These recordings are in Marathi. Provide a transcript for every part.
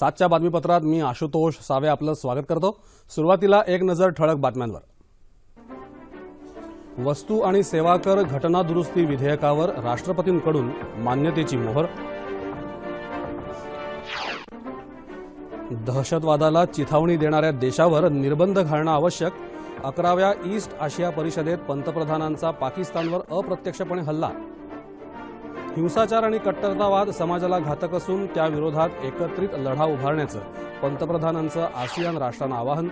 सातच्या बातमीपत्रात मी आशुतोष सावे आपलं स्वागत करतो. सुरुवातीला एक नजर ठळक बातम्यांवर. वस्तू आणि सेवा कर घटना दुरुस्ती विधेयकावर राष्ट्रपतींकडून मान्यतेची मोहर. दहशतवादाला चिथावणी देणाऱ्या देशावर निर्बंध घालणं आवश्यक. अकराव्या ईस्ट आशिया परिषदेत पंतप्रधानांचा पाकिस्तानवर अप्रत्यक्षपणे हल्ला. हिंसाचार आणि कट्टरतावाद समाजाला घातक असून त्याविरोधात एकत्रित लढा उभारण्याचं पंतप्रधानांचं आसियान राष्ट्रांना आवाहन.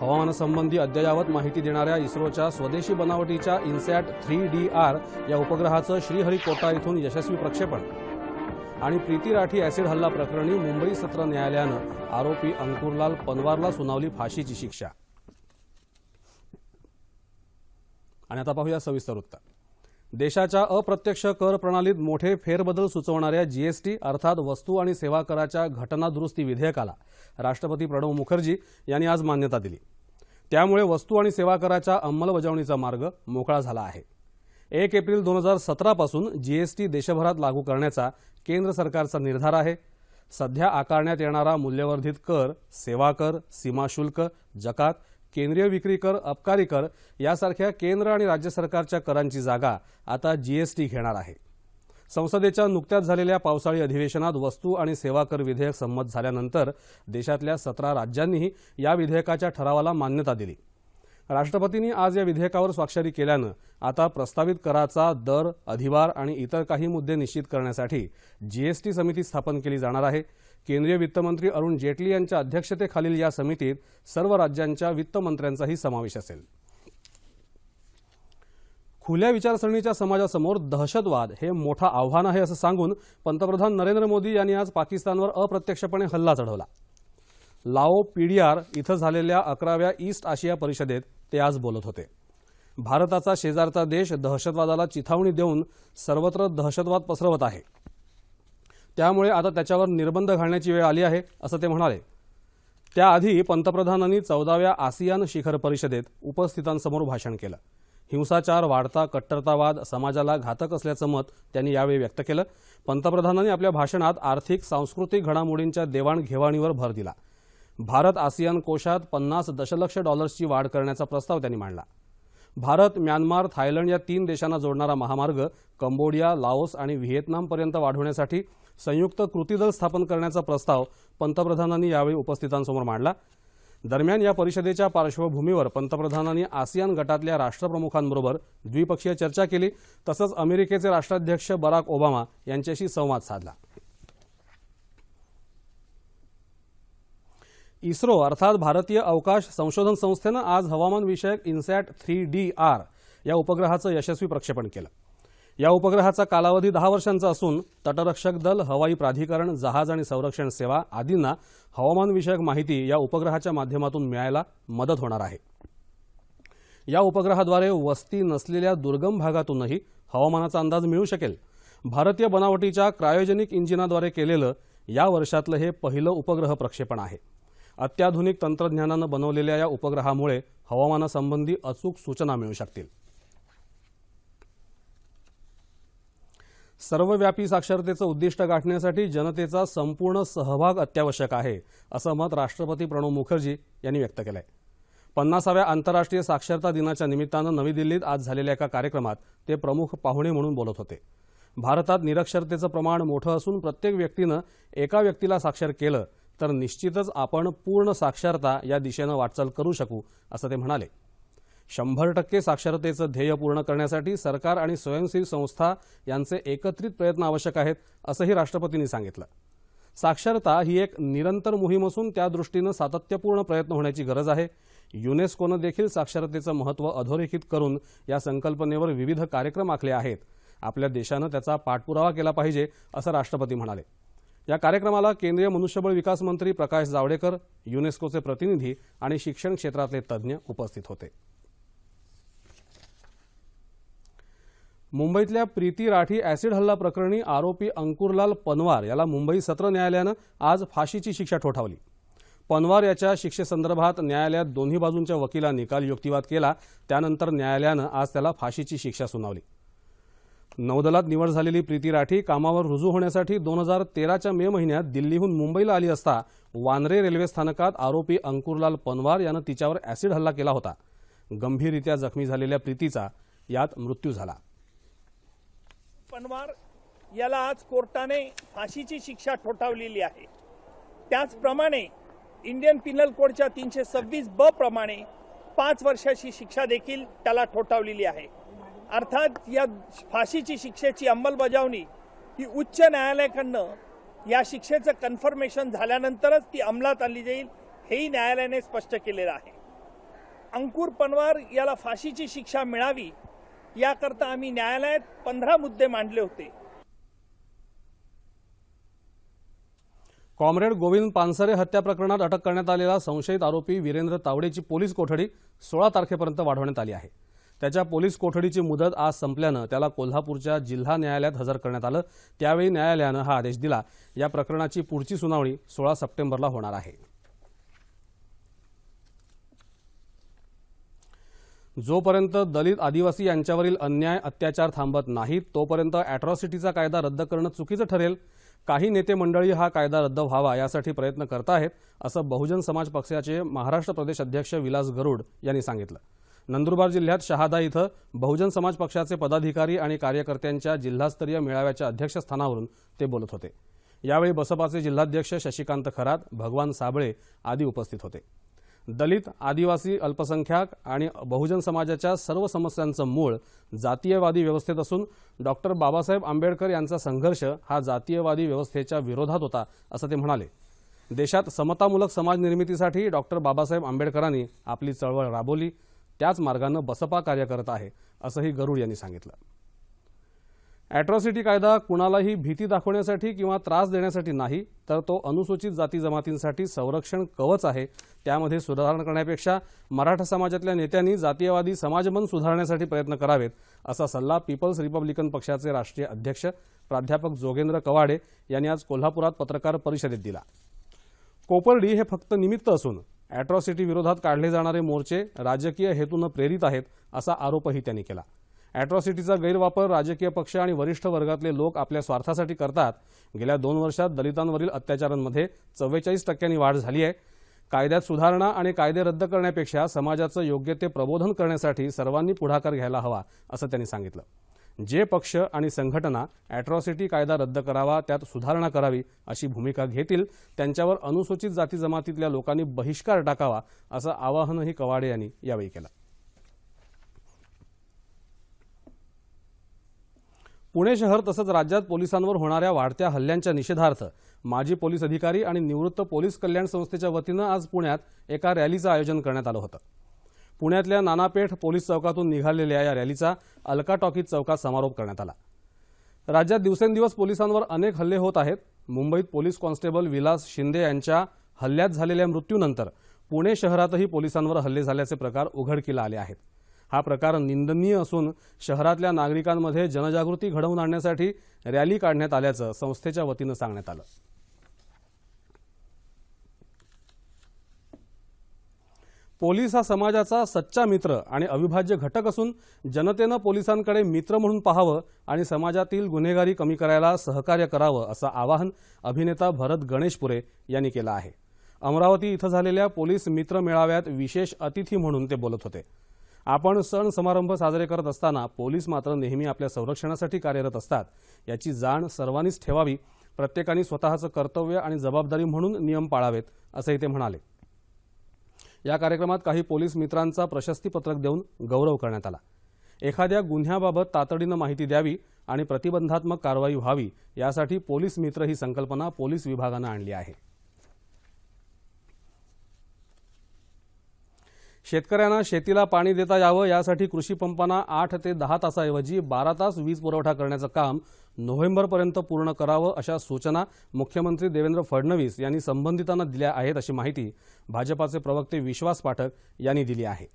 हवामानासंबंधी अद्ययावत माहिती देणाऱ्या इस्रोच्या स्वदेशी बनावटीच्या इन्सॅट थ्री डी आर या उपग्रहाचं श्रीहरिकोटा इथून यशस्वी प्रक्षेपण. आणि प्रीती राठी ॲसिड हल्ला प्रकरणी मुंबई सत्र न्यायालयानं आरोपी अंकुरलाल पनवारला सुनावली फाशीची शिक्षा. आणि आता पाहूया सविस्तर वृत्तात देशाच्या अप्रत्यक्ष कर प्रणालीत मोठे फेरबदल सुचवणाऱ्या जीएसटी अर्थात वस्तू आणि सेवा कराच्या घटनादुरुस्ती विधेयकाला राष्ट्रपती प्रणव मुखर्जी यांनी आज मान्यता दिली. त्यामुळे वस्तू आणि सेवा कराच्या अंमलबजावणीचा मार्ग मोकळा झाला आहे. एक एप्रिल दोन हजार सतरापासून जीएसटी देशभरात लागू करण्याचा केंद्र सरकारचा निर्धार आहे. सध्या आकारण्यात येणारा मूल्यवर्धित कर सेवा कर सीमा शुल्क जकात केंद्रीय विक्री कर अबकारी कर यासारख्या केंद्र आणि राज्य सरकारच्या करांची जागा आता जीएसटी घेणार आहे. संसदेच्या नुकत्याच झालेल्या पावसाळी अधिवेशनात वस्तू आणि सेवा कर विधेयक संमत झाल्यानंतर देशातल्या सतरा राज्यांनीही या विधेयकाच्या ठरावाला मान्यता दिली. राष्ट्रपतींनी आज या विधेयकावर स्वाक्षरी केल्यानं आता प्रस्तावित कराचा दर अधिभार आणि इतर काही मुद्दे निश्चित करण्यासाठी जीएसटी समिती स्थापन केली जाणार आहे. केंद्रीय वित्तमंत्री अरुण जेटली यांच्या अध्यक्षतेखालील या समितीत सर्व राज्यांच्या वित्तमंत्र्यांचाही समावेश असेल. खुल्या विचारसरणीच्या समाजासमोर दहशतवाद हे मोठं आव्हान आहे असं सांगून पंतप्रधान नरेंद्र मोदी यांनी आज पाकिस्तानवर अप्रत्यक्षपणे हल्ला चढवला. लाओ पीडीआर इथं झालेल्या अकराव्या ईस्ट आशिया परिषदेत ते आज बोलत होते. भारताचा शेजारचा देश दहशतवादाला चिथावणी देऊन सर्वत्र दहशतवाद पसरवत आहे. त्यामुळे आता त्याच्यावर निर्बंध घालण्याची वेळ आली आहे असं ते म्हणाले. त्याआधी पंतप्रधानांनी चौदाव्या आसियान शिखर परिषदेत उपस्थितांसमोर भाषण केलं. हिंसाचार वाढता कट्टरतावाद समाजाला घातक असल्याचं मत त्यांनी यावेळी व्यक्त केलं. पंतप्रधानांनी आपल्या भाषणात आर्थिक सांस्कृतिक घडामोडींच्या देवाणघेवाणीवर भर दिला. भारत आसियान कोशात पन्नास दशलक्ष डॉलर्सची वाढ करण्याचा प्रस्ताव त्यांनी मांडला. भारत म्यानमार थायलंड या तीन देशांना जोडणारा महामार्ग कंबोडिया लाओस आणि व्हिएतनामपर्यंत वाढवण्यासाठी संयुक्त कृती दल स्थापन करण्याचा प्रस्ताव पंतप्रधानांनी यावेळी उपस्थितांसमोर मांडला. दरम्यान या परिषदेच्या पार्श्वभूमीवर पंतप्रधानांनी आसियान गटातल्या राष्ट्रप्रमुखांबरोबर द्विपक्षीय चर्चा केली. तसंच अमेरिकेचे राष्ट्राध्यक्ष बराक ओबामा यांच्याशी संवाद साधला. इस्रो अर्थात भारतीय अवकाश संशोधन संस्थेनं आज हवामानविषयक इन्सॅट थ्री डी आर या उपग्रहाचं यशस्वी प्रक्षेपण केलं. या उपग्रहाचा कालावधी दहा वर्षांचा असून तटरक्षक दल हवाई प्राधिकरण जहाज आणि संरक्षण सेवा आदींना हवामानविषयक माहिती या उपग्रहाच्या माध्यमातून मिळायला मदत होणार आहे. या उपग्रहाद्वारे वस्ती नसलेल्या दुर्गम भागातूनही हवामानाचा अंदाज मिळू शकेल. भारतीय बनावटीच्या क्रायोजेनिक इंजिनाद्वारे केलेलं या वर्षातलं हे पहिलं उपग्रह प्रक्षेपण आहे. अत्याधुनिक तंत्रज्ञानानं बनवलेल्या या उपग्रहामुळे हवामानासंबंधी अचूक सूचना मिळू शकतील. सर्वव्यापी साक्षरतेचं उद्दिष्ट गाठण्यासाठी जनतेचा संपूर्ण सहभाग अत्यावश्यक आहे असं मत राष्ट्रपती प्रणव मुखर्जी यांनी व्यक्त केलं आहे पन्नासाव्या आंतरराष्ट्रीय साक्षरता दिनाच्या निमित्तानं नवी दिल्लीत आज झालेल्या एका कार्यक्रमात ते प्रमुख पाहुणे म्हणून बोलत होते. भारतात निरक्षरतेचं प्रमाण मोठं असून प्रत्येक व्यक्तीनं एका व्यक्तीला साक्षर केलं तर निश्चितच आपण पूर्ण साक्षरता या दिशेनं वाटचाल करू शकू असं ते म्हणाले. शंभर टक्के साक्षरतेचं ध्येय पूर्ण करण्यासाठी सरकार आणि स्वयंसेवी संस्था यांचे एकत्रित प्रयत्न आवश्यक आहेत असंही राष्ट्रपतींनी सांगितलं. साक्षरता ही एक निरंतर मोहीम असून त्या दृष्टीनं सातत्यपूर्ण प्रयत्न होण्याची गरज आहे. युनेस्कोनं देखील साक्षरतेचं महत्त्व अधोरेखित करून या संकल्पनेवर विविध कार्यक्रम आखले आहेत. आपल्या देशानं त्याचा पाठपुरावा केला पाहिजे असं राष्ट्रपती म्हणाले. या कार्यक्रमाला केंद्रीय मनुष्यबळ विकास मंत्री प्रकाश जावडेकर युनेस्कोचे प्रतिनिधी आणि शिक्षण क्षेत्रातले तज्ज्ञ उपस्थित होते. मुंबईतल्या प्रीती राठी ॲसिड हल्ला प्रकरणी आरोपी अंकुरलाल पनवार याला मुंबई सत्र न्यायालयानं आज फाशीची शिक्षा ठोठावली. पनवार याच्या शिक्षेसंदर्भात न्यायालयात दोन्ही बाजूंच्या वकिलांनी काल युक्तिवाद केला त्यानंतर न्यायालयानं आज त्याला फाशीची शिक्षा सुनावली. नौदलात निवड झालेली प्रीती राठी कामावर रुजू होण्यासाठी दोन हजार तेराच्या मे महिन्यात दिल्लीहून मुंबईला आली असता वांद्रे रेल्वे स्थानकात आरोपी अंकुरलाल पनवार यानं तिच्यावर ॲसिड हल्ला केला होता. गंभीररित्या जखमी झालेल्या प्रीतीचा यात मृत्यू झाला. पनवार याला आज कोर्टाने फाशीची शिक्षा ठोठावलेली आहे. त्याचप्रमाणे इंडियन पिनल कोडच्या तीनशे सव्वीस ब प्रमाणे पाच वर्षाची शिक्षा देखील त्याला ठोठावलेली आहे. अर्थात या फाशीची शिक्षेची अंमलबजावणी ही उच्च न्यायालयाकडनं या शिक्षेचं कन्फर्मेशन झाल्यानंतरच ती अंमलात आणली जाईल हेही न्यायालयाने स्पष्ट केलेलं आहे. अंकुर पनवार याला फाशीची शिक्षा मिळावी याकरता आम्ही न्यायालयात पंधरा मुद्दे मांडले होते. कॉम्रेड गोविंद पानसरे हत्या प्रकरणात अटक करण्यात आलेला संशयित आरोपी वीरेंद्र तावडेची पोलीस कोठडी सोळा तारखेपर्यंत वाढवण्यात आली आहे. त्याच्या पोलीस कोठडीची मुदत आज संपल्यानं त्याला कोल्हापूरच्या जिल्हा न्यायालयात हजर करण्यात आलं. त्यावेळी न्यायालयानं हा आदेश दिला. या प्रकरणाची पुढची सुनावणी सोळा सप्टेंबरला होणार आहे. जोपर्यंत दलित आदिवासी यांच्यावरील अन्याय अत्याचार थांबत नाहीत तोपर्यंत अॅट्रॉसिटीचा कायदा रद्द करणं चुकीचं ठरेल. काही नेते मंडळी हा कायदा रद्द व्हावा यासाठी प्रयत्न करताहेत असं बहुजन समाज पक्षाचे महाराष्ट्र प्रदेश अध्यक्ष विलास गरुड यांनी सांगितलं. नंदुरबार जिल्ह्यात शहादा इथं बहुजन समाज पक्षाचे पदाधिकारी आणि कार्यकर्त्यांच्या जिल्हास्तरीय मेळाव्याच्या अध्यक्षस्थानावरून ते बोलत होते. यावेळी बसपाचे जिल्हाध्यक्ष शशिकांत खरात भगवान साबळे आदी उपस्थित होते. दलित आदिवासी अल्पसंख्याक आणि बहुजन समाजाच्या सर्व समस्यांचं मूळ जातीयवादी व्यवस्थेत असून डॉक्टर बाबासाहेब आंबेडकर यांचा संघर्ष हा जातीयवादी व्यवस्थेच्या विरोधात होता असं ते म्हणाले. देशात समतामूलक समाज निर्मितीसाठी डॉक्टर बाबासाहेब आंबेडकरांनी आपली चळवळ राबवली त्याच मार्गानं बसपा कार्य करत आहे असंही गरुड यांनी सांगितलं. अॅट्रॉसिटी कायदा कुणालाही भीती दाखवण्यासाठी किंवा त्रास देण्यासाठी नाही तर तो अनुसूचित जाती जमातींसाठी संरक्षण कवच आहे. त्यामध्ये सुधारणा करण्यापेक्षा मराठा समाजातल्या नेत्यांनी जातीयवादी समाजमन सुधारण्यासाठी प्रयत्न करावेत असा सल्ला पीपल्स रिपब्लिकन पक्षाचे राष्ट्रीय अध्यक्ष प्राध्यापक जोगेंद्र कवाडे यांनी आज कोल्हापुरात पत्रकार परिषदेत दिला. कोपर्डी हे फक्त निमित्त असून अॅट्रॉसिटी विरोधात काढले जाणारे मोर्चे राजकीय हेतूनं प्रेरित आहेत असा आरोपही त्यांनी केला. अॅट्रॉसिटीचा गैरवापर राजकीय पक्ष आणि वरिष्ठ वर्गातले लोक आपल्या स्वार्थासाठी करतात. गेल्या दोन वर्षात दलितांवरील अत्याचारांमध्ये चव्वेचाळीस टक्क्यांनी वाढ झाली आहे. कायद्यात सुधारणा आणि कायदे रद्द करण्यापेक्षा समाजाचं योग्य ते प्रबोधन करण्यासाठी सर्वांनी पुढाकार घ्यायला हवा असं त्यांनी सांगितलं. जे पक्ष आणि संघटना अॅट्रॉसिटी कायदा रद्द करावा त्यात सुधारणा करावी अशी भूमिका घेतील त्यांच्यावर अनुसूचित जाती जमातीतल्या लोकांनी बहिष्कार टाकावा असं आवाहनही कवाडे यांनी यावेळी केलं. पुणे शहर तसंच राज्यात पोलिसांवर होणाऱ्या वाढत्या हल्ल्यांच्या निषेधार्थ माजी पोलीस अधिकारी आणि निवृत्त पोलीस कल्याण संस्थेच्या वतीनं आज पुण्यात एका रॅलीचं आयोजन करण्यात आलं होतं. पुण्यातल्या नानापेठ पोलीस चौकातून निघालेल्या या रॅलीचा अलका टॉकीज चौकात समारोप करण्यात आला. राज्यात दिवसेंदिवस पोलिसांवर अनेक हल्ले होत आहेत. मुंबईत पोलीस कॉन्स्टेबल विलास शिंदे यांच्या हल्ल्यात झालेल्या मृत्यूनंतर पुणे शहरातही पोलिसांवर हल्ले झाल्याचे प्रकार उघडकीला आले आहेत. हा प्रकार निंदनीय असून शहरातल्या नागरिकांमध्ये जनजागृती घडवून आणण्यासाठी रॅली काढण्यात आल्याचं संस्थेच्या वतीनं सांगण्यात आलं. पोलीस हा समाजाचा सच्चा मित्र आणि अविभाज्य घटक असून जनतेनं पोलिसांकडे मित्र म्हणून पाहावं आणि समाजातील गुन्हेगारी कमी करायला सहकार्य करावं असं आवाहन अभिनेता भरत गणेशपुरे यांनी केलं आहे. अमरावती इथं झालेल्या पोलीस मित्र मेळाव्यात विशेष अतिथी म्हणून ते बोलत होते. आपण सण समारंभ साजरे करत असताना पोलीस मात्र नेहमी आपल्या संरक्षणासाठी कार्यरत असतात. याची जाण सर्वांनीच ठेवावी प्रत्येकाने स्वतःचं कर्तव्य आणि जबाबदारी म्हणून नियम पाळावेत असंही ते म्हणाले. या कार्यक्रमात काही पोलीस मित्रांचा प्रशस्तीपत्रक देऊन गौरव करण्यात आला. एखाद्या गुन्ह्याबाबत तातडीनं माहिती द्यावी आणि प्रतिबंधात्मक कारवाई व्हावी यासाठी पोलीस मित्र ही संकल्पना पोलीस विभागानं आणली आहे. शेतकऱ्यांना शेतीला पाणी देता यावं यासाठी कृषी पंपांना आठ ते दहा तासाऐवजी बारा तास वीज पुरवठा करण्याचं काम नोव्हेंबरपर्यंत पूर्ण करावं अशा सूचना मुख्यमंत्री देवेंद्र फडणवीस यांनी संबंधितांना दिल्या आहेत अशी माहिती भाजपाचे प्रवक्ते विश्वास पाठक यांनी दिली आहे.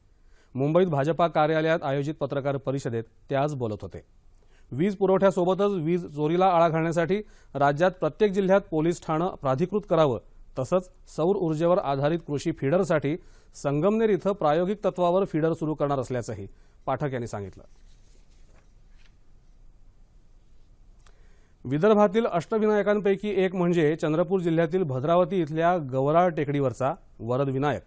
मुंबईत भाजपा कार्यालयात आयोजित पत्रकार परिषदेत ते आज बोलत होते. वीज पुरवठ्यासोबतच वीज चोरीला आळा घालण्यासाठी राज्यात प्रत्येक जिल्ह्यात पोलीस ठाणं प्राधिकृत करावं तसंच सौर ऊर्जेवर आधारित कृषी फीडरसाठी संगमनेर इथं प्रायोगिक तत्वावर फीडर सुरू करणार असल्याचंही पाठक यांनी सांगितलं. विदर्भातील अष्टविनायकांपैकी एक म्हणजे चंद्रपूर जिल्ह्यातील भद्रावती इथल्या गवराळ टेकडीवरचा वरद विनायक.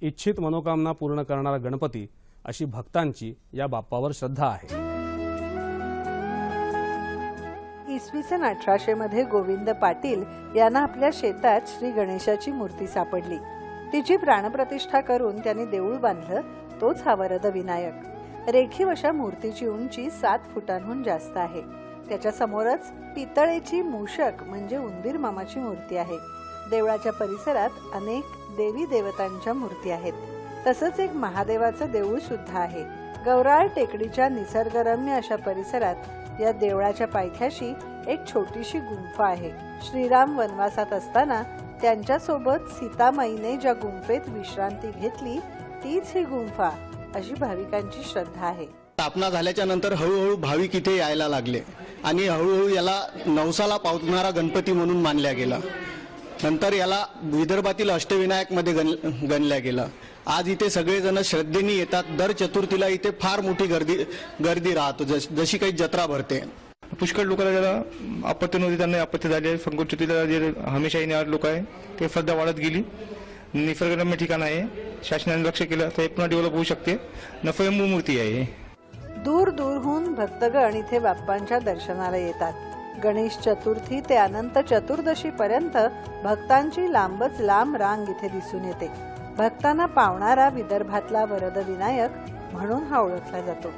इच्छित मनोकामना पूर्ण करणारा गणपती अशी भक्तांची या बाप्पावर श्रद्धा आहे. इसवी सन अठराशे मध्ये गोविंद पाटील यांना आपल्या शेतात श्री गणेशाची मूर्ती सापडली. तिची प्राणप्रतिष्ठा करून त्यांनी देऊळ बांधलं तोच हा वरद विनायक रेखीव अशा मूर्तीची उंची सात फुटांहून जास्त आहे. त्याच्या समोरच पितळेची मूषक म्हणजे उंदीर मामाची मूर्ती आहे. देवळाच्या परिसरात अनेक देवी देवतांच्या मूर्ती आहेत. तसंच एक महादेवाचं देऊळ सुद्धा आहे. गौराळ टेकडीच्या निसर्गरम्य अशा परिसरात या देवळाच्या पायथ्याशी एक छोटीशी गुंफा आहे. श्रीराम वनवासात असताना त्यांच्यासोबत सीतामाईने ज्या गुंफेत विश्रांती घेतली तीच ही गुंफा अशी भाविकांची श्रद्धा आहे. स्थापना झाल्याच्यानंतर हळूहळू भाविक इथे यायला लागले आणि हळूहळू याला नवसाला पावणारा गणपती म्हणून मानल्या गेला. नंतर याला विदर्भातील अष्टविनायकमध्ये गण गणल्या गेलं. आज इथे सगळेजण श्रद्धेने येतात. दर चतुर्थीला इथे फार मोठी गर्दी गर्दी राहतो. जश जशी काही जत्रा भरते. पुष्कळ लोकांना ज्याला आपत्ती नव्हती. त्यांना आपत्ती झाली आहे. संकुचितीला जे हमेशा येणारे लोक आहे. ते श्रद्धा वाढत गेली. निसर्गरम्य ठिकाण आहे. शासनाने लक्ष केलं तर पुन्हा डेव्हलप होऊ शकते. नफयंबू मूर्ती आहे ही. दूर दूरहून भक्तगण इथे बाप्पांच्या दर्शनाला येतात. गणेश चतुर्थी ते अनंत चतुर्दशी पर्यंत भक्तांची लांबच लांब रांग इथे दिसून येते. भक्तांना पावणारा विदर्भातला वरद विनायक म्हणून हा ओळखला जातो.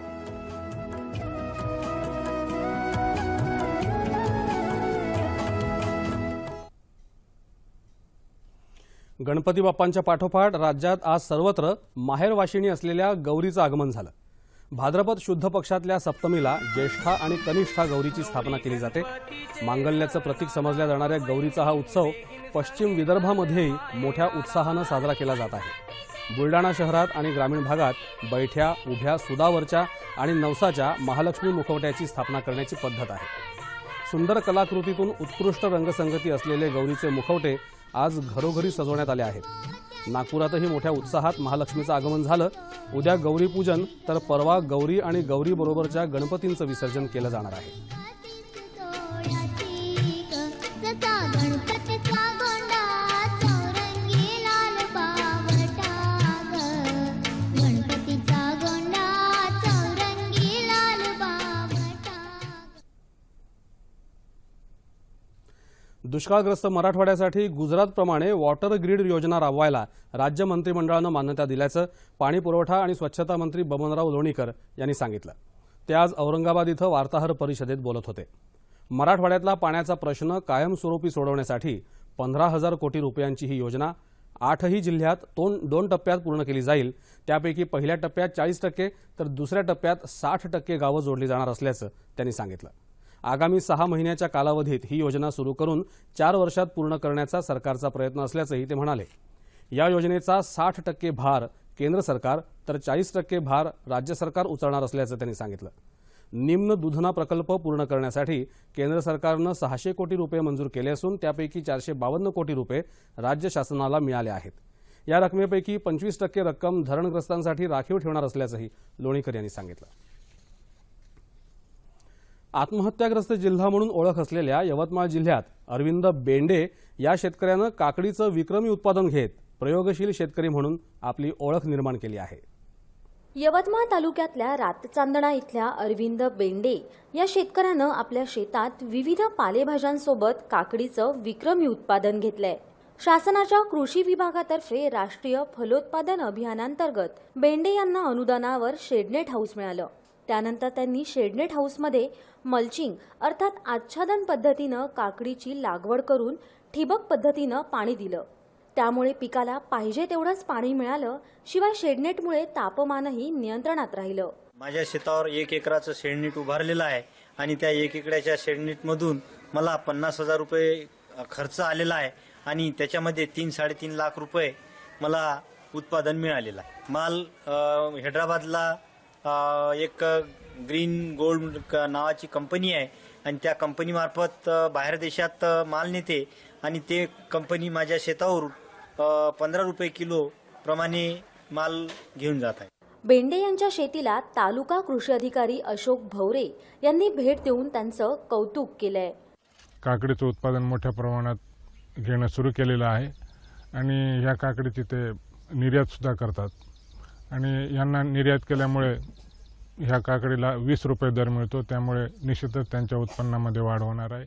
गणपती बाप्पांच्या पाठोपाठ राज्यात आज सर्वत्र माहेरवाशिणी असलेल्या गौरीचं आगमन झालं. भाद्रपद शुद्ध पक्षातल्या सप्तमीला ज्येष्ठा आणि कनिष्ठा गौरीची स्थापना केली जाते. मांगल्याचं प्रतीक समजल्या जाणाऱ्या गौरीचा हा उत्सव पश्चिम विदर्भामध्येही मोठ्या उत्साहानं साजरा केला जात आहे. बुलडाणा शहरात आणि ग्रामीण भागात बैठ्या उभ्या सुदावरच्या आणि नवसाच्या महालक्ष्मी मुखवट्याची स्थापना करण्याची पद्धत आहे. सुंदर कलाकृतीतून उत्कृष्ट रंगसंगती असलेले गौरीचे मुखवटे आज घरोघरी सजवण्यात आले आहेत. नागपुरातही मोठ्या उत्साहात महालक्ष्मीचं आगमन झालं. उद्या गौरीपूजन तर परवा गौरी आणि गौरीबरोबरच्या गणपतींचं विसर्जन केलं जाणार आहे. दुष्काळग्रस्त मराठवाड्यासाठी गुजरातप्रमाणे वॉटर ग्रीड योजना राबवायला राज्य मंत्रिमंडळानं मान्यता दिल्याचं पाणी पुरवठा आणि स्वच्छता मंत्री बबनराव लोणीकर यांनी सांगितलं. ते आज औरंगाबाद इथं वार्ताहर परिषदेत बोलत होते. मराठवाड्यातला पाण्याचा प्रश्न कायमस्वरूपी सोडवण्यासाठी पंधरा हजार कोटी रुपयांची ही योजना आठही जिल्ह्यात दोन दोन टप्प्यात पूर्ण केली जाईल. त्यापैकी पहिल्या टप्प्यात चाळीस टक्के तर दुसऱ्या टप्प्यात साठ टक्के गावं जोडली जाणार असल्याचं त्यांनी सांगितलं. आगामी सहा महिन्याच्या कालावधीत ही योजना सुरू करून चार वर्षात पूर्ण करण्याचा सरकारचा प्रयत्न असल्याचंही ते म्हणाले. या योजनेचा साठ टक्के भार केंद्र सरकार तर चाळीस टक्के भार राज्य सरकार उचलणार असल्याचं त्यांनी सांगितलं. निम्न दुधना प्रकल्प पूर्ण करण्यासाठी केंद्र सरकारनं सहाशे कोटी रुपये मंजूर केले असून त्यापैकी चारशे बावन्न कोटी रुपये राज्य शासनाला मिळाले आहेत. या रकमेपैकी पंचवीस टक्के रक्कम धरणग्रस्तांसाठी राखीव ठेवणार असल्याचंही लोणीकर यांनी सांगितलं. आत्महत्याग्रस्त जिल्हा म्हणून ओळख असलेल्या यवतमाळ जिल्ह्यात अरविंद बेंडे या शेतकऱ्यानं काकडीचं विक्रमी उत्पादन घेत प्रयोगशील शेतकरी म्हणून आपली ओळख निर्माण केली आहे. यवतमाळ तालुक्यातल्या रातचांदणा इथल्या अरविंद बेंडे या शेतकऱ्यानं आपल्या शेतात विविध पालेभाज्यांसोबत काकडीचं विक्रमी उत्पादन घेतलंय. शासनाच्या कृषी विभागातर्फे राष्ट्रीय फलोत्पादन अभियानांतर्गत बेंडे यांना अनुदानावर शेडनेट हाऊस मिळालं. त्यानंतर त्यांनी शेडनेट हाऊसमध्ये मल्चिंग अर्थात आच्छादन पद्धतीनं काकडीची लागवड करून ठिबक पद्धतीनं पाणी दिलं. त्यामुळे पिकाला पाहिजे तेवढंच पाणी मिळालं शिवाय शेडनेटमुळे तापमानही नियंत्रणात राहिलं. माझ्या शेतावर एक एकराचं शेडनीट उभारलेलं आहे आणि त्या एक एकराच्या शेडनेटमधून मला पन्नास हजार रुपये खर्च आलेला आहे आणि त्याच्यामध्ये तीन साडेतीन लाख रुपये मला उत्पादन मिळालेलं आहे. माल हैदराबादला एक ग्रीन गोल्ड क- नावाची कंपनी आहे. आणि त्या कंपनीमार्फत बाहेर देशात माल नेते आणि ते कंपनी माझ्या शेतावरून पंधरा रुपये किलो प्रमाणे माल घेऊन जात आहे. बेंडे यांच्या शेतीला तालुका कृषी अधिकारी अशोक भवरे यांनी भेट देऊन त्यांचं कौतुक केलंय. काकडीचं उत्पादन मोठ्या प्रमाणात घेणं सुरू केलेलं आहे. आणि ह्या काकडीची ते निर्यातसुद्धा करतात. आणि यांना निर्यात केल्यामुळे ह्या काकडीला वीस रुपये दर मिळतो. त्यामुळे निश्चितच त्यांच्या उत्पन्नामध्ये वाढ होणार आहे.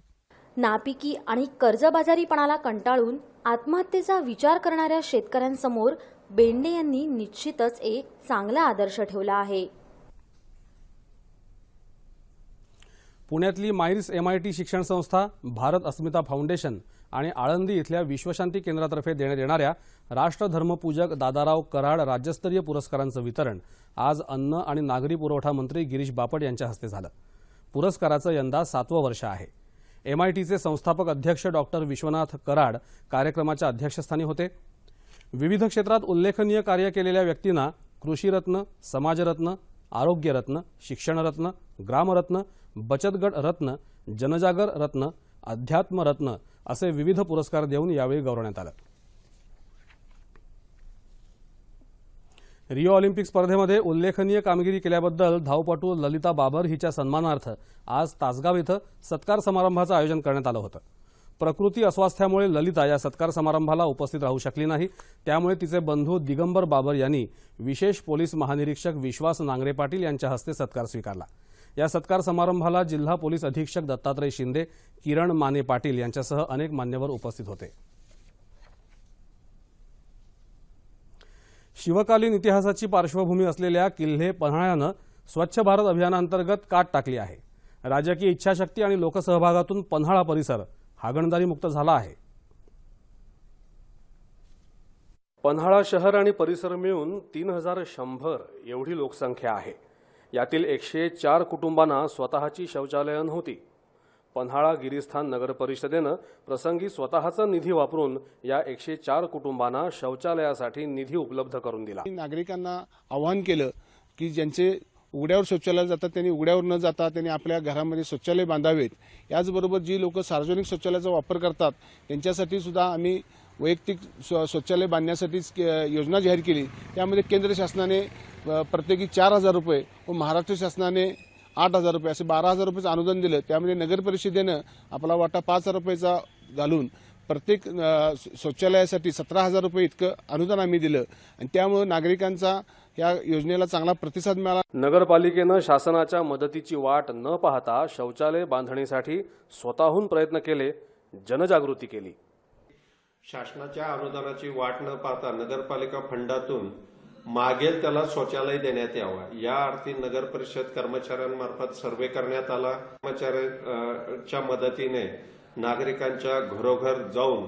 नापिकी आणि कर्जबाजारीपणाला कंटाळून आत्महत्येचा विचार करणाऱ्या शेतकऱ्यांसमोर बेंडे यांनी निश्चितच एक चांगला आदर्श ठेवला आहे. पुण्यातली मायरिस एम आय टी शिक्षण संस्था भारत अस्मिता फाउंडेशन आणि आळंदी इथल्या विश्वशांती केंद्रातर्फे देण्यात येणाऱ्या राष्ट्रधर्मपूजक दादाराव कराड राज्यस्तरीय पुरस्कारांचं वितरण आज अन्न आणि नागरी पुरवठा मंत्री गिरीश बापट यांच्या हस्ते झालं. पुरस्काराचं यंदा सातवं वर्ष आहे. एम आय टीचे संस्थापक अध्यक्ष डॉक्टर विश्वनाथ कराड कार्यक्रमाच्या अध्यक्षस्थानी होते. विविध क्षेत्रात उल्लेखनीय कार्य केलेल्या व्यक्तींना कृषीरत्न समाजरत्न आरोग्यरत्न शिक्षणरत्न ग्रामरत्न बचतगट रत्न जनजागर रत्न अध्यात्मरत्न असे विविध पुरस्कार देऊन यावेळी गौरवण्यात आलं. रिओ ऑलिम्पिक स्पर्धेमध्ये उल्लेखनीय कामगिरी केल्याबद्दल धावपटू ललिता बाबर हिच्या सन्मानार्थ आज तासगाव इथं सत्कार समारंभाचं आयोजन करण्यात आलं होतं. प्रकृती अस्वास्थ्यामुळे ललिता या सत्कार समारंभाला उपस्थित राहू शकली नाही. त्यामुळे तिचे बंधू दिगंबर बाबर यांनी विशेष पोलीस महानिरीक्षक विश्वास नांगरे पाटील यांच्या हस्ते सत्कार स्वीकारला. या सत्कार समारंभाला जिल्हा पोलीस अधीक्षक दत्तात्रय शिंदे किरण माने पाटील यांच्यासह अनेक मान्यवर उपस्थित होते. शिवकालीन इतिहासाची पार्श्वभूमी असलेल्या किल्ले पन्हाळ्यानं स्वच्छ भारत अभियानांतर्गत काट टाकली आहे. राजकीय इच्छाशक्ती आणि लोकसहभागातून पन्हाळा परिसर हागणदारी मुक्त झाला आहे. पन्हाळा शहर आणि परिसर मिळून तीन हजार शंभर एवढी लोकसंख्या आहे. यातील एकशे चार कुटुंबांना स्वतःची शौचालयं नव्हती. पन्हाळा गिरीस्थान नगर परिषदेनं प्रसंगी स्वतःचा निधी वापरून या एकशे चार कुटुंबांना शौचालयासाठी निधी उपलब्ध करून दिला. नागरिकांना आवाहन केलं की ज्यांचे उघड्यावर शौचालय जातात त्यांनी उघड्यावर न जाता त्यांनी आपल्या घरामध्ये शौचालय बांधावेत. याचबरोबर जी लोक सार्वजनिक शौचालयाचा वापर करतात त्यांच्यासाठी सुद्धा आम्ही वैयक्तिक स्व- शौचालय बांधण्यासाठी योजना जाहीर केली. त्यामध्ये केंद्र शासनाने प्रत्येकी चार हजार रुपये व महाराष्ट्र शासनाने आठ हजार रुपये असे बारा हजार रुपयाचं अनुदान दिलं. त्यामध्ये नगर परिषदेनं आपला वाटा पाच हजार रुपयाचा घालून प्रत्येक शौचालयासाठी सतरा हजार रुपये इतकं अनुदान आम्ही दिलं. आणि त्यामुळे नागरिकांचा या योजनेला चांगला प्रतिसाद मिळाला. नगरपालिकेनं शासनाच्या मदतीची वाट न पाहता शौचालय बांधणीसाठी स्वतःहून प्रयत्न केले जनजागृती केली. शासनाच्या अनुदानाची वाट न पाहता नगरपालिका फंडातून मागेल त्याला शौचालय देण्यात यावा. या अर्थी नगर परिषद कर्मचाऱ्यांमार्फत सर्वे करण्यात आला. कर्मचाऱ्यांच्या मदतीने नागरिकांच्या घरोघर जाऊन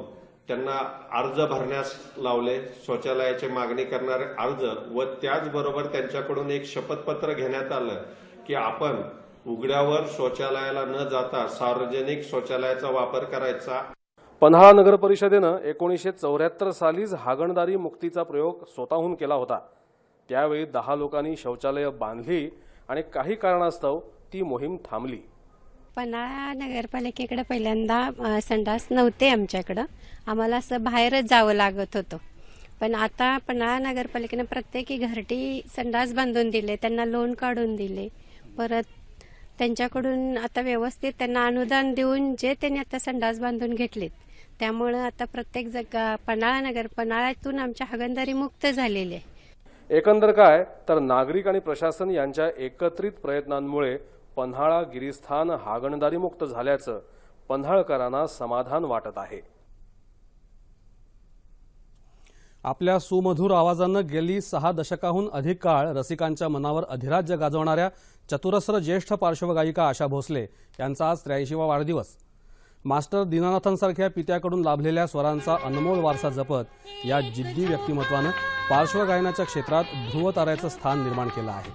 त्यांना अर्ज भरण्यास लावले. शौचालयाची मागणी करणारे अर्ज व त्याचबरोबर त्यांच्याकडून एक शपथपत्र घेण्यात आलं की आपण उघड्यावर शौचालयाला न जाता सार्वजनिक शौचालयाचा वापर करायचा. पन्हाळा नगर परिषदेनं एकोणीसशे चौऱ्याहत्तर सालीच हागणदारी मुक्तीचा प्रयोग स्वतःहून केला होता. त्यावेळी दहा लोकांनी शौचालयं बांधली आणि काही कारणास्तव ती मोहीम थांबली. पन्हाळा नगरपालिकेकडे पहिल्यांदा संडास नव्हते आमच्याकडं. आम्हाला असं बाहेरच जावं लागत होतं. पण आता पन्हाळा नगरपालिकेनं प्रत्येकी घरटी संडास बांधून दिले त्यांना लोन काढून दिले. परत त्यांच्याकडून आता व्यवस्थित त्यांना अनुदान देऊन जे त्यांनी आता संडास बांधून घेतलेत त्यामुळं आता प्रत्येक जगा पन्हाळा नगर पन्हाळ्यातून आमच्या हागणदारी मुक्त झालेली आहे. एकंदर काय? तर नागरिक आणि प्रशासन यांच्या एकत्रित प्रयत्नांमुळे पन्हाळा गिरीस्थान हागणदारी मुक्त झाल्याचं पन्हाळकरांना समाधान वाटत आहे. आपल्या सुमधुर आवाजानं गेली सहा दशकाहून अधिक काळ रसिकांच्या मनावर अधिराज्य गाजवणाऱ्या चतुरस्र ज्येष्ठ पार्श्वगायिका आशा भोसले यांचा आज त्र्याऐंशीवा वाढदिवस. मास्टर दीनानाथांसारख्या पित्याकडून लाभलेल्या स्वरांचा अनमोल वारसा जपत या जिद्दी व्यक्तिमत्वानं पार्श्वगायनाच्या क्षेत्रात ध्रुवताऱ्याचं स्थान निर्माण केलं आहे.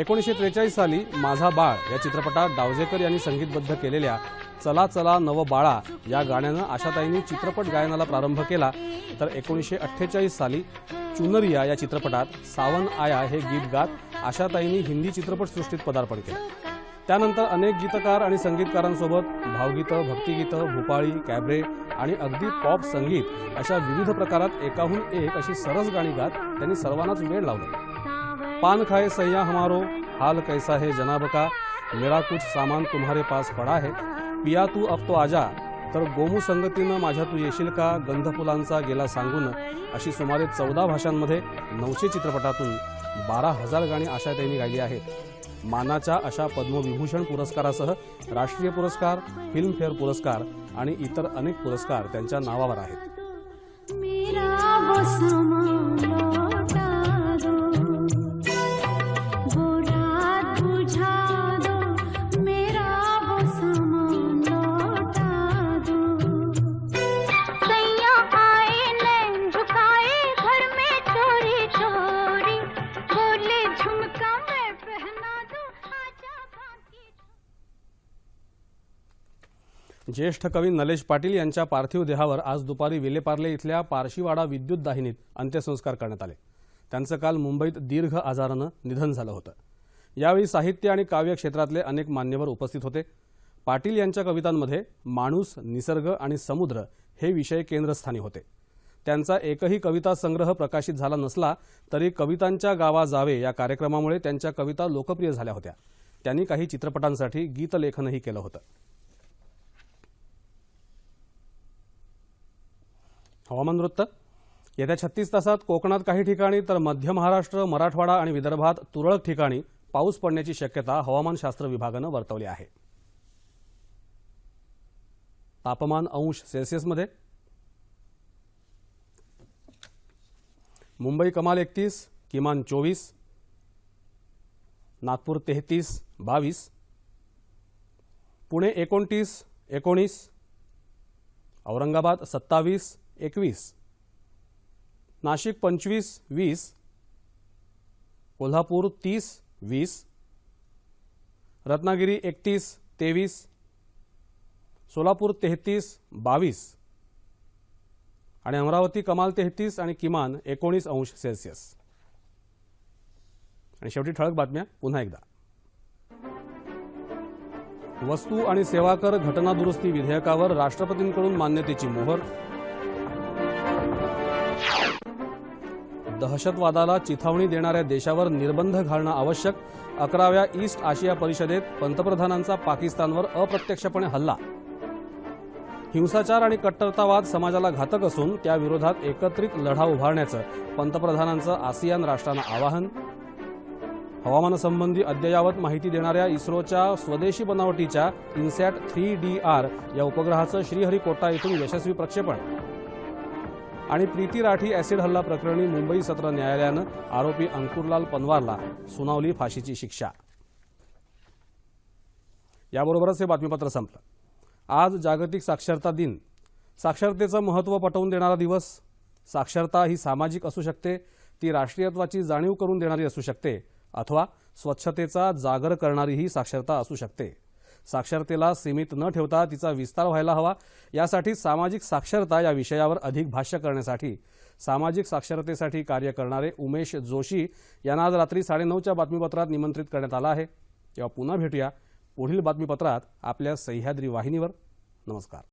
एकोणीसशे त्रेचाळीस साली माझा बाळ या चित्रपटात डावजेकर यांनी संगीतबद्ध केलेल्या चला चला नव बाळा या गाण्यानं आशाताईंनी चित्रपट गायनाला प्रारंभ केला. तर एकोणीसशे अठ्ठेचाळीस साली चुनरिया या चित्रपटात सावन आया हे गीत गात आशाताईंनी हिंदी चित्रपटसृष्टीत पदार्पण केलं. त्यानंतर अनेक गीतकार आणि संगीतकारांसोबत भावगीतं भक्तिगीतं भूपाळी कॅबरे आणि अगदी पॉप संगीत अशा विविध प्रकारात एकाहून एक अशी सरस गाणी गात त्यांनी सर्वांनाच वेळ लावला. पान खाए सैया हमारो हाल कैसा है जनाब का मेरा कुछ सामान तुम्हारे पास पडा है पिया तू अब तो आजा तर गोमू संगतीनं माझ्या तू येशील का गंधफुलांचा गेला सांगून अशी सुमारे चौदा भाषांमध्ये नऊशे चित्रपटातून बारा हजार गाणी आशा त्यांनी गायली आहेत. मानाच्या अशा पद्मविभूषण पुरस्कारासह राष्ट्रीय पुरस्कार फिल्मफेअर पुरस्कार आणि इतर अनेक पुरस्कार त्यांच्या नावावर आहेत. ज्येष्ठ कवी नलेश पाटील यांच्या पार्थिव देहावर आज दुपारी विलेपार्ले इथल्या पारशीवाडा विद्युत दाहिनीत अंत्यसंस्कार करण्यात आले. त्यांचं काल मुंबईत दीर्घ आजारानं निधन झालं होतं. यावेळी साहित्य आणि काव्य क्षेत्रातले अनेक मान्यवर उपस्थित होते. पाटील यांच्या कवितांमध्ये माणूस निसर्ग आणि समुद्र हे विषय केंद्रस्थानी होते. त्यांचा एकही कविता संग्रह प्रकाशित झाला नसला तरी कवितांच्या गावा जावे या कार्यक्रमामुळे त्यांच्या कविता लोकप्रिय झाल्या होत्या. त्यांनी काही चित्रपटांसाठी गीतलेखनही केलं होतं. हवामान वृत्त. येत्या छत्तीस तासात कोकणात काही ठिकाणी तर मध्य महाराष्ट्र मराठवाडा आणि विदर्भात तुरळक ठिकाणी पाऊस पडण्याची शक्यता हवामानशास्त्र विभागानं वर्तवली आहे. तापमान अंश सेल्सिअसमध्ये मुंबई कमाल एकतीस किमान चोवीस नागपूर तेहतीस बावीस पुणे एकोणतीस एकोणीस औरंगाबाद सत्तावीस एकवीस. नाशिक पंचवीस वीस. कोल्हापूर तीस वीस. रत्नागिरी एकतीस तेवीस. सोलापूर तेहतीस बावीस. आणि अमरावती कमाल तेहतीस आणि किमान एकोणीस अंश सेल्सिअस. आणि शेवटी ठळक बातम्या पुन्हा एकदा. वस्तू आणि सेवा कर घटना दुरुस्ती विधेयकावर राष्ट्रपतींकडून मान्यतेची मोहर दहशतवादाला चिथावणी देणाऱ्या देशावर निर्बंध घालणं आवश्यक अकराव्या ईस्ट आशिया परिषदेत पंतप्रधानांचा पाकिस्तानवर अप्रत्यक्षपणे हल्ला. हिंसाचार आणि कट्टरतावाद समाजाला घातक असून त्याविरोधात एकत्रित लढा उभारण्याचं पंतप्रधानांचं आसियान राष्ट्रांना आवाहन. हवामानासंबंधी अद्ययावत माहिती देणाऱ्या इस्रोच्या स्वदेशी बनावटीच्या इन्सॅट थ्री डी आर या उपग्रहाचं श्रीहरिकोटा येथून यशस्वी प्रक्षेपण. आणि प्रीती राठी ऍसिड हल्ला प्रकरणी मुंबई सत्र न्यायालयानं आरोपी अंकुरलाल पनवारला सुनावली फाशीची शिक्षा. याबरोबरच हे बातमीपत्र संपलं. आज जागतिक साक्षरता दिन. साक्षरतेचं महत्त्व पटवून देणारा दिवस. साक्षरता ही सामाजिक असू शकते ती राष्ट्रीयत्वाची जाणीव करून देणारी असू शकते अथवा स्वच्छतेचा जागर करणारी ही साक्षरता असू शकते. साक्षरतेला सीमित न ठेवता तिचा विस्तार व्हायला हवा. यासाठी सामाजिक साक्षरता या विषयावर अधिक भाष्य करण्यासाठी सामाजिक साक्षरतेसाठी कार्य करणारे उमेश जोशी यांना आज रात्री साडेनऊच्या बातमीपत्रात निमंत्रित करण्यात आलं आहे. तेव्हा पुन्हा भेटूया पुढील बातमीपत्रात आपल्या सह्याद्री वाहिनीवर. नमस्कार.